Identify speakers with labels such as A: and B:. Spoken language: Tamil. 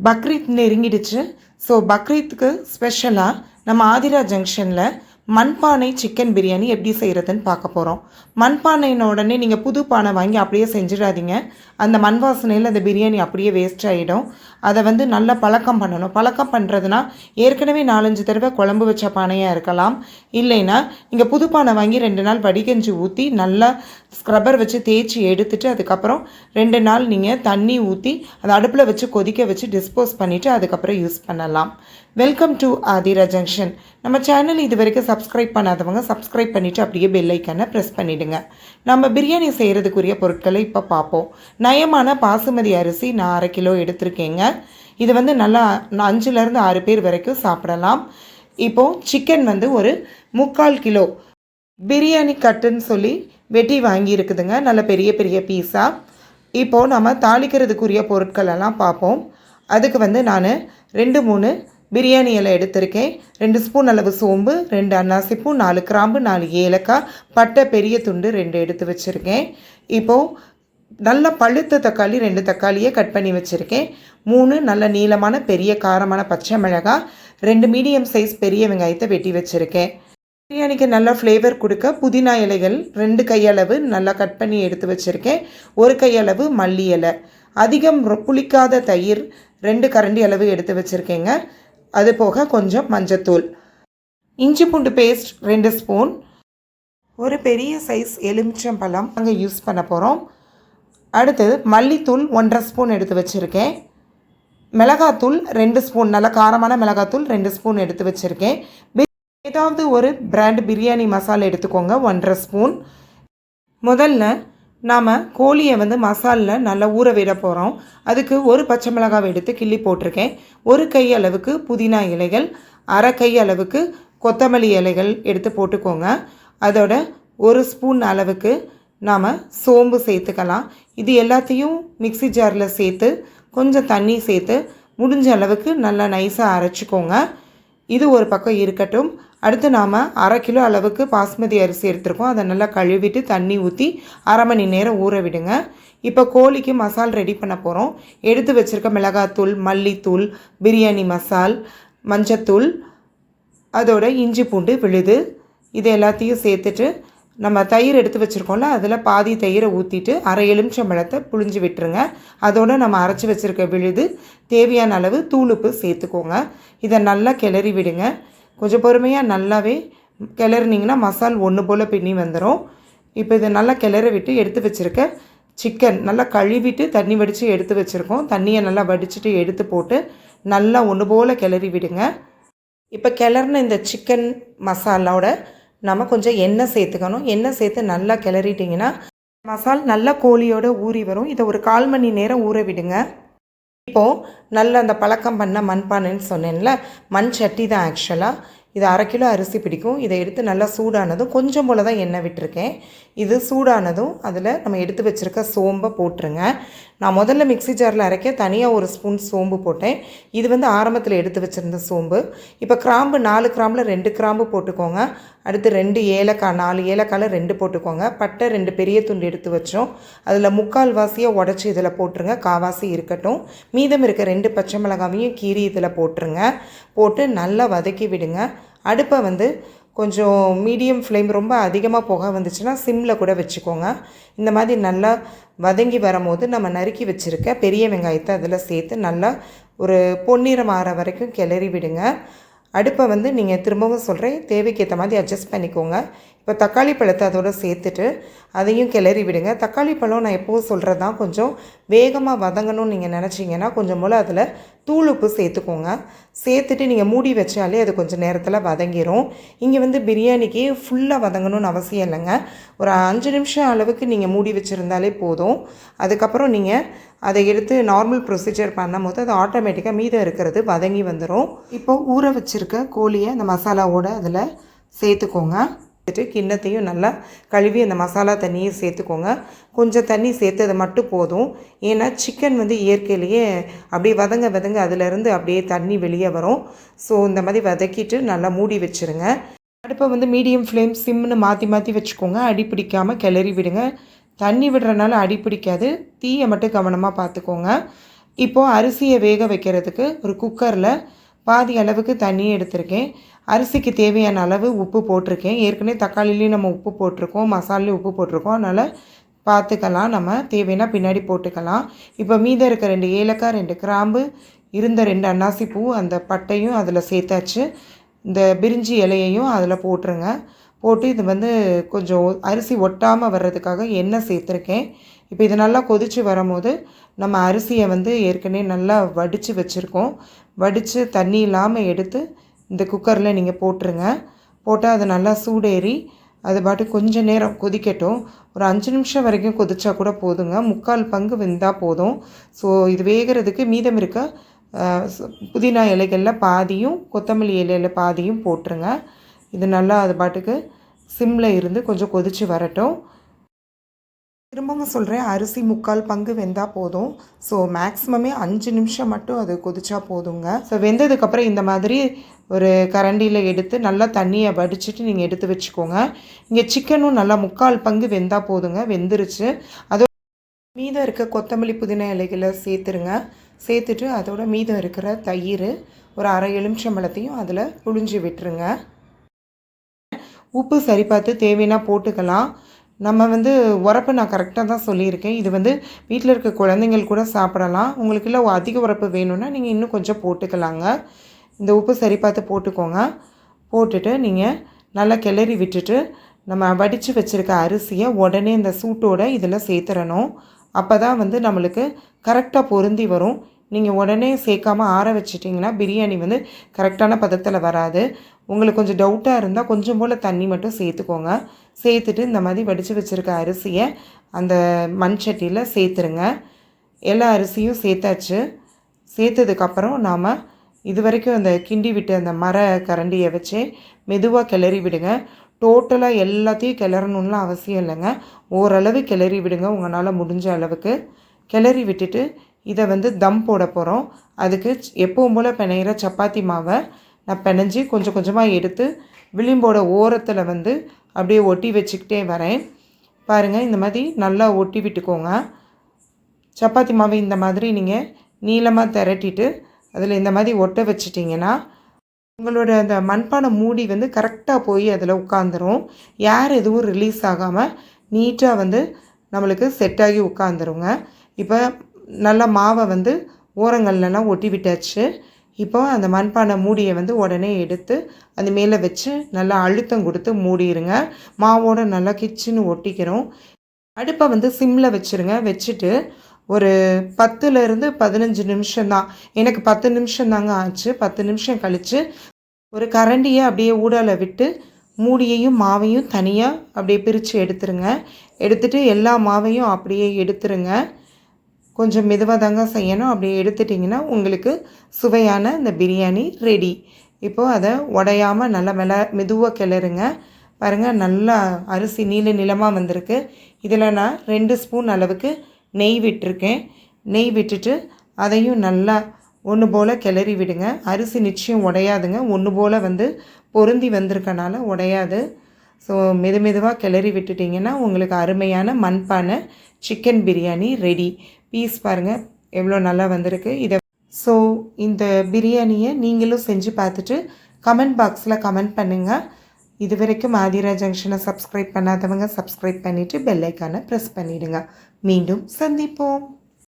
A: பக்ரீத் நெருங்கிடுச்சு ஸோ பக்ரீத்துக்கு ஸ்பெஷலாக நம்ம ஆதிரா ஜங்ஷனில் மண்பானை சிக்கன் பிரியாணி எப்படி செய்கிறதுன்னு பார்க்க போகிறோம் மண்பானைன உடனே நீங்கள் புது பானை வாங்கி அப்படியே செஞ்சிடாதீங்க. அந்த மண் வாசனையில் அந்த பிரியாணி அப்படியே வேஸ்ட் ஆகிடும் அதை வந்து நல்லா பழக்கம் பண்ணணும். பழக்கம் பண்ணுறதுனா ஏற்கனவே நாலஞ்சு தடவை குழம்பு வச்ச பானையாக இருக்கலாம். இல்லைன்னா நீங்கள் புது பானை வாங்கி ரெண்டு நாள் வடிகஞ்சி ஊற்றி நல்லா ஸ்க்ரப்பர் வச்சு தேய்ச்சி எடுத்துட்டு அதுக்கப்புறம் ரெண்டு நாள் நீங்கள் தண்ணி ஊற்றி அதை அடுப்பில் வச்சு கொதிக்க வச்சு டிஸ்போஸ் பண்ணிவிட்டு அதுக்கப்புறம் யூஸ் பண்ணலாம். வெல்கம் டு ஆதிரா ஜங்ஷன் நம்ம சேனல் இது வரைக்கும் சப்ஸ்கிரைப் பண்ணாதவங்க சப்ஸ்கிரைப் பண்ணிவிட்டு அப்படியே பெல் ஐக்கனை ப்ரெஸ் பண்ணிவிடுங்க நம்ம பிரியாணி செய்கிறதுக்குரிய பொருட்களை இப்போ பார்ப்போம். நயமான பாசுமதி அரிசி நான் அரை கிலோ எடுத்திருக்கேங்க. இது வந்து நல்லா நான் அஞ்சுலேருந்து ஆறு பேர் வரைக்கும் சாப்பிடலாம். இப்போது சிக்கன் வந்து ஒரு முக்கால் கிலோ பிரியாணி கட்டுன்னு சொல்லி வெட்டி வாங்கியிருக்குதுங்க. நல்ல பெரிய பெரிய பீஸாக இப்போது நம்ம தாளிக்கிறதுக்குரிய பொருட்கள் எல்லாம் பார்ப்போம். அதுக்கு வந்து நான் ரெண்டு மூணு பிரியாணி இலை எடுத்திருக்கேன். ரெண்டு ஸ்பூன் அளவு சோம்பு ரெண்டு அன்னாசிப்பூ நாலு கிராம்பு நாலு ஏலக்காய் பட்டை பெரிய துண்டு ரெண்டு எடுத்து வச்சுருக்கேன். இப்போது நல்ல பழுத்த தக்காளி ரெண்டு தக்காளியை கட் பண்ணி வச்சுருக்கேன். மூணு நல்ல நீளமான பெரிய காரமான பச்சை மிளகாய் ரெண்டு மீடியம் சைஸ் பெரிய வெங்காயத்தை வெட்டி வச்சுருக்கேன். பிரியாணிக்கு நல்லா ஃப்ளேவர் கொடுக்க புதினா இலைகள் ரெண்டு கையளவு நல்லா கட் பண்ணி எடுத்து வச்சுருக்கேன். ஒரு கையளவு மல்லி இலை. அதிகம் புளிக்காத தயிர் ரெண்டு கரண்டி அளவு எடுத்து வச்சுருக்கேங்க. அது போக கொஞ்சம் மஞ்சத்தூள். இஞ்சி பூண்டு பேஸ்ட் ரெண்டு ஸ்பூன் ஒரு பெரிய சைஸ் எலுமிச்சம்பழம் அங்கே யூஸ் பண்ண போகிறோம் அடுத்தது மல்லித்தூள் ஒன்றரை ஸ்பூன் எடுத்து வச்சுருக்கேன். மிளகாத்தூள் ரெண்டு ஸ்பூன் நல்ல காரமான மிளகாத்தூள் ரெண்டு ஸ்பூன் எடுத்து வச்சுருக்கேன். ஏதாவது ஒரு பிராண்ட் பிரியாணி மசாலா எடுத்துக்கோங்க ஒன்றரை ஸ்பூன் முதல்ல நாம் கோழியை வந்து மசாலில் நல்லா ஊற விட போகிறோம் அதுக்கு ஒரு பச்சை மிளகாவை எடுத்து கிள்ளி போட்டிருக்கேன். ஒரு கை அளவுக்கு புதினா இலைகள் அரை கை அளவுக்கு கொத்தமல்லி இலைகள் எடுத்து போட்டுக்கோங்க. அதோட ஒரு ஸ்பூன் அளவுக்கு நாம் சோம்பு சேர்த்துக்கலாம். இது எல்லாத்தையும் மிக்ஸி ஜாரில் சேர்த்து கொஞ்சம் தண்ணி சேர்த்து முடிஞ்ச அளவுக்கு நல்லா நைஸாக அரைச்சிக்கோங்க. இது ஒரு பக்கம் இருக்கட்டும். அடுத்து நாம் அரை கிலோ அளவுக்கு பாஸ்மதி அரிசி எடுத்திருக்கோம். அதை நல்லா கழுவிட்டு தண்ணி ஊற்றி அரை மணி நேரம் ஊற விடுங்க. இப்போ கோழிக்கு மசால் ரெடி பண்ண போகிறோம் எடுத்து வச்சுருக்க மிளகாத்தூள் மல்லித்தூள் பிரியாணி மசால் மஞ்சத்தூள் அதோட இஞ்சி பூண்டு விழுது இது எல்லாத்தையும் சேர்த்துட்டு நம்ம தயிர் எடுத்து வச்சுருக்கோம்ல அதில் பாதி தயிரை ஊற்றிட்டு அரை எலுமிச்சம்பழத்தை புழிஞ்சு விட்டுருங்க. அதோடு நம்ம அரைச்சி வச்சுருக்க விழுது தேவையான அளவு தூளுப்பு சேர்த்துக்கோங்க. இதை நல்லா கிளறி விடுங்க. கொஞ்சம் பொறுமையாக நல்லாவே கிளறினீங்கன்னா மசால் ஒன்று போல் பின்னி வந்துடும் இப்போ இதை நல்லா கிளற விட்டு எடுத்து வச்சுருக்க சிக்கன் நல்லா கழுவிட்டு தண்ணி வடித்து எடுத்து வச்சுருக்கோம். தண்ணியை நல்லா வடிச்சிட்டு எடுத்து போட்டு நல்லா ஒன்று போல் கிளறி விடுங்க. இப்போ கிளறின இந்த சிக்கன் மசாலாவோட நம்ம கொஞ்சம் எண்ணெய் சேர்த்துக்கணும். எண்ணெய் சேர்த்து நல்லா கிளறிட்டிங்கன்னா மசால் நல்லா கோழியோட ஊறி வரும். இதை ஒரு கால் மணி நேரம் ஊற விடுங்க. இப்போது நல்ல அந்த பழக்கம் பண்ண மண்பானைன்னு சொன்னேன்ல மண் சட்டி தான் ஆக்சுவலாக இது அரை கிலோ அரிசி பிடிக்கும். இதை எடுத்து நல்லா சூடானதும் கொஞ்சம் போல் தான் எண்ணெய் விட்டுருக்கேன். இது சூடானதும் அதில் நம்ம எடுத்து வச்சுருக்க சோம்பை போட்டுருங்க. நான் முதல்ல மிக்ஸி ஜாரில் அரைக்க தனியாக ஒரு ஸ்பூன் சோம்பு போட்டேன். இது வந்து ஆரம்பத்தில் எடுத்து வச்சுருந்த சோம்பு. இப்போ கிராம்பு நாலு கிராம்பில் ரெண்டு கிராம்பு போட்டுக்கோங்க. அடுத்து ரெண்டு ஏலக்காய் நாலு ஏலக்காயில் ரெண்டு போட்டுக்கோங்க. பட்டை ரெண்டு பெரிய துண்டு எடுத்து வச்சோம். அதில் முக்கால் வாசியாக உடச்சி இதில் போட்டுருங்க. காவாசி இருக்கட்டும். மீதம் இருக்க ரெண்டு பச்சை மிளகாவையும் கீரி இதில் போட்டுருங்க. போட்டு நல்லா வதக்கி விடுங்க. அடுப்பை வந்து கொஞ்சம் மீடியம் ஃப்ளேம் ரொம்ப அதிகமாக புகை வந்துச்சுன்னா சிம்மில் கூட வச்சுக்கோங்க. இந்த மாதிரி நல்லா வதங்கி வரும்போது நம்ம நறுக்கி வச்சுருக்க பெரிய வெங்காயத்தை அதில் சேர்த்து நல்லா ஒரு பொன்னிறம் ஆற வரைக்கும் கிளறி விடுங்க. அடுப்பை வந்து நீங்கள் திரும்பவும் சொல்கிறேன் தேவைக்கு ஏற்ற மாதிரி அட்ஜஸ்ட் பண்ணிக்கோங்க. இப்போ தக்காளி பழத்தை அதோட சேர்த்துட்டு அதையும் கிளறி விடுங்க. தக்காளி பழம் நான் எப்போவும் சொல்கிறது தான். கொஞ்சம் வேகமாக வதங்கணும்னு நீங்கள் நினச்சிங்கன்னா கொஞ்சம் போல் அதில் தூள் உப்பு சேர்த்துக்கோங்க. சேர்த்துட்டு நீங்கள் மூடி வச்சாலே அது கொஞ்சம் நேரத்தில் வதங்கிரும். இங்கே வந்து பிரியாணிக்கு ஃபுல்லாக வதங்கணும்னு அவசியம் இல்லைங்க. ஒரு அஞ்சு நிமிஷம் அளவுக்கு நீங்கள் மூடி வச்சுருந்தாலே போதும். அதுக்கப்புறம் நீங்கள் அதை எடுத்து நார்மல் ப்ரொசீஜர் பண்ணும்போது அது ஆட்டோமேட்டிக்காக மீதம் இருக்கிறது வதங்கி வந்துடும் இப்போ ஊற வச்சுருக்க கோழியை அந்த மசாலாவோடு அதில் சேர்த்துக்கோங்க. சேர்த்துட்டு கிண்ணத்தையும் நல்லா கழுவி அந்த மசாலா தண்ணியை சேர்த்துக்கோங்க. கொஞ்சம் தண்ணி சேர்த்தது மட்டும் போதும். ஏன்னா சிக்கன் வந்து இயற்கையிலேயே அப்படியே வதங்க வதங்க அதுலேருந்து அப்படியே தண்ணி வெளியே வரும். ஸோ இந்த மாதிரி வதக்கிட்டு நல்லா மூடி வச்சுருங்க. அடுப்பை வந்து மீடியம் ஃப்ளேம் சிம்னு மாற்றி மாற்றி வச்சுக்கோங்க. அடி பிடிக்காமல் கிளறி விடுங்க. தண்ணி விடுறனால அடி பிடிக்காது. தீயை மட்டும் கவனமாக பார்த்துக்கோங்க. இப்போது அரிசியை வேக வைக்கிறதுக்கு ஒரு குக்கரில் பாதி அளவுக்கு தண்ணி எடுத்திருக்கேன். அரிசிக்கு தேவையான அளவு உப்பு போட்டிருக்கேன். ஏற்கனவே தக்காளிலையும் நம்ம உப்பு போட்டிருக்கோம் மசாலையும் உப்பு போட்டிருக்கோம். அதனால் பார்த்துக்கலாம் நம்ம தேவைன்னா பின்னாடி போட்டுக்கலாம். இப்போ மீதம் இருக்க ரெண்டு ஏலக்காய் ரெண்டு கிராம்பு இருந்த ரெண்டு அன்னாசி பூ அந்த பட்டையும் அதில் சேர்த்தாச்சு. இந்த பிரிஞ்சி இலையையும் அதில் போட்டுருங்க. போட்டு இது வந்து கொஞ்சம் அரிசி ஒட்டாமல் வர்றதுக்காக எண்ணெய் சேர்த்துருக்கேன். இப்போ இது நல்லா கொதித்து வரும்போது நம்ம அரிசியை வந்து ஏற்கனவே நல்லா வடித்து வச்சுருக்கோம். வடித்து தண்ணி இல்லாமல் எடுத்து இந்த குக்கரில் நீங்கள் போட்டுருங்க. போட்டால் அது நல்லா சூடேறி அது பாட்டு கொஞ்சம் நேரம் கொதிக்கட்டும். ஒரு அஞ்சு நிமிஷம் வரைக்கும் கொதிச்சா கூட போதுங்க. முக்கால் பங்கு வெந்தால் போதும். ஸோ இது வேகிறதுக்கு மீதம் இருக்க புதினா இலைகளில் பாதியும் கொத்தமல்லி இலையில் பாதியும் போட்டுருங்க. இது நல்லா அது பாட்டுக்கு சிம்மில் இருந்து கொஞ்சம் கொதித்து வரட்டும். திரும்பவும் சொல்கிறேன் அரிசி முக்கால் பங்கு வெந்தால் போதும். ஸோ மேக்ஸிமமே அஞ்சு நிமிஷம் மட்டும் அது கொதிச்சா போதுங்க. ஸோ வெந்ததுக்கப்புறம் இந்த மாதிரி ஒரு கரண்டியில் எடுத்து நல்லா தண்ணியை வடிச்சிட்டு நீங்கள் எடுத்து வச்சுக்கோங்க. இங்கே சிக்கனும் நல்லா முக்கால் பங்கு வெந்தால் போதுங்க வெந்துருச்சு. அதோட மீதம் இருக்க கொத்தமல்லி புதினா இலைகளை சேர்த்துருங்க. சேர்த்துட்டு அதோட மீதம் இருக்கிற தயிர் ஒரு அரை எலுமிச்சம்பழத்தையும் அதில் புழிஞ்சு விட்டுருங்க. உப்பு சரி பார்த்து தேவைன்னா போட்டுக்கலாம். நம்ம வந்து உரப்பு நான் கரெக்டாக தான் சொல்லியிருக்கேன். இது வந்து வீட்டில் இருக்க குழந்தைங்கள் கூட சாப்பிடலாம். உங்களுக்கு இல்லை அதிக உரப்பு வேணும்னா நீங்கள் இன்னும் கொஞ்சம் போட்டுக்கலாங்க. இந்த உப்பு சரி பார்த்து போட்டுக்கோங்க. போட்டுட்டு நீங்கள் நல்லா கிளறி விட்டுட்டு நம்ம வடித்து வச்சுருக்க அரிசியை உடனே இந்த சூட்டோடு இதில் சேர்த்துறணும். அப்போ தான் வந்து நம்மளுக்கு கரெக்டாக பொருந்தி வரும். நீங்கள் உடனே சேர்க்காமல் ஆற வச்சிட்டிங்கன்னா பிரியாணி வந்து கரெக்டான பதத்தில் வராது. உங்களுக்கு கொஞ்சம் டவுட்டாக இருந்தால் கொஞ்சம் போல் தண்ணி மட்டும் சேர்த்துக்கோங்க. சேர்த்துட்டு இந்த மாதிரி வடித்து வச்சுருக்க அரிசியை அந்த மண் சட்டியில் சேர்த்துருங்க. எல்லா அரிசியும் சேர்த்தாச்சு. சேர்த்ததுக்கப்புறம் நாம் இது வரைக்கும் அந்த கிண்டி விட்டு அந்த மர கரண்டியை வச்சு மெதுவாக கிளறி விடுங்க. டோட்டலாக எல்லாத்தையும் கிளறணும்லாம் அவசியம் இல்லைங்க. ஓரளவு கிளறி விடுங்க. உங்களால் முடிஞ்ச அளவுக்கு கிளறி விட்டுட்டு இதை வந்து தம் போட போகிறோம் அதுக்கு எப்பவும் போல் பிணையிற சப்பாத்தி மாவை நான் பிணைஞ்சி கொஞ்சம் கொஞ்சமாக எடுத்து விளிம்போட ஓரத்தில் வந்து அப்படியே ஒட்டி வச்சுக்கிட்டே வரேன். பாருங்கள் இந்த மாதிரி நல்லா ஒட்டி விட்டுக்கோங்க. சப்பாத்தி மாவு இந்த மாதிரி நீங்கள் நீளமாக திரட்டிட்டு அதில் இந்த மாதிரி ஒட்ட வச்சிட்டிங்கன்னா உங்களோட அந்த மண்பானை மூடி வந்து கரெக்டாக போய் அதில் உட்காந்துரும் ஏர் எதுவும் ரிலீஸ் ஆகாமல் நீட்டாக வந்து நம்மளுக்கு செட் ஆகி உட்காந்துருங்க இப்போ நல்ல மாவை வந்து ஓரங்கள்லாம் ஒட்டி விட்டாச்சு. இப்போ அந்த மண்பானை மூடியை வந்து உடனே எடுத்து அது மேலே வச்சு நல்லா அழுத்தம் கொடுத்து மூடிடுங்க மாவோட நல்லா கிச்சின்னு ஒட்டிக்கிறோம். அடுப்பை வந்து சிம்மில் வச்சுருங்க. வச்சுட்டு ஒரு பத்துலேருந்து பதினஞ்சு நிமிஷம் தான். எனக்கு பத்து நிமிஷம் தாங்க ஆச்சு. பத்து நிமிஷம் கழித்து ஒரு கரண்டியை அப்படியே ஊடால விட்டு மூடியையும் மாவையும் தனியாக அப்படியே பிரித்து எடுத்துருங்க. எடுத்துகிட்டு எல்லா மாவையும் அப்படியே எடுத்துருங்க. கொஞ்சம் மெதுவாக தாங்க செய்யணும். அப்படி எடுத்துட்டிங்கன்னா உங்களுக்கு சுவையான இந்த பிரியாணி ரெடி இப்போது அதை உடையாமல் நல்லா மெல மெதுவாக கிளறுங்க. பாருங்கள் நல்லா அரிசி நீல நிலமாக வந்திருக்கு. இதில் நான் ரெண்டு ஸ்பூன் அளவுக்கு நெய் விட்டுருக்கேன். நெய் விட்டுட்டு அதையும் நல்லா ஒன்று போல் கிளறி விடுங்க. அரிசி நிச்சயம் உடையாதுங்க. ஒன்று போல் வந்து பொருந்தி வந்திருக்கனால உடையாது. ஸோ மெது மெதுவாக கிளறி விட்டுட்டிங்கன்னா உங்களுக்கு அருமையான மண்பானை சிக்கன் பிரியாணி ரெடி பீஸ் பாருங்கள் எவ்வளோ நல்லா வந்திருக்கு. இதை ஸோ இந்த பிரியாணியை நீங்களும் செஞ்சு பார்த்துட்டு கமெண்ட் பாக்ஸில் கமெண்ட் பண்ணுங்கள் இது வரைக்கும் ஆதிரா ஜங்ஷனை சப்ஸ்கிரைப் பண்ணாதவங்க சப்ஸ்கிரைப் பண்ணிவிட்டு பெல்லைக்கானை ப்ரெஸ் பண்ணிவிடுங்க மீண்டும் சந்திப்போம்.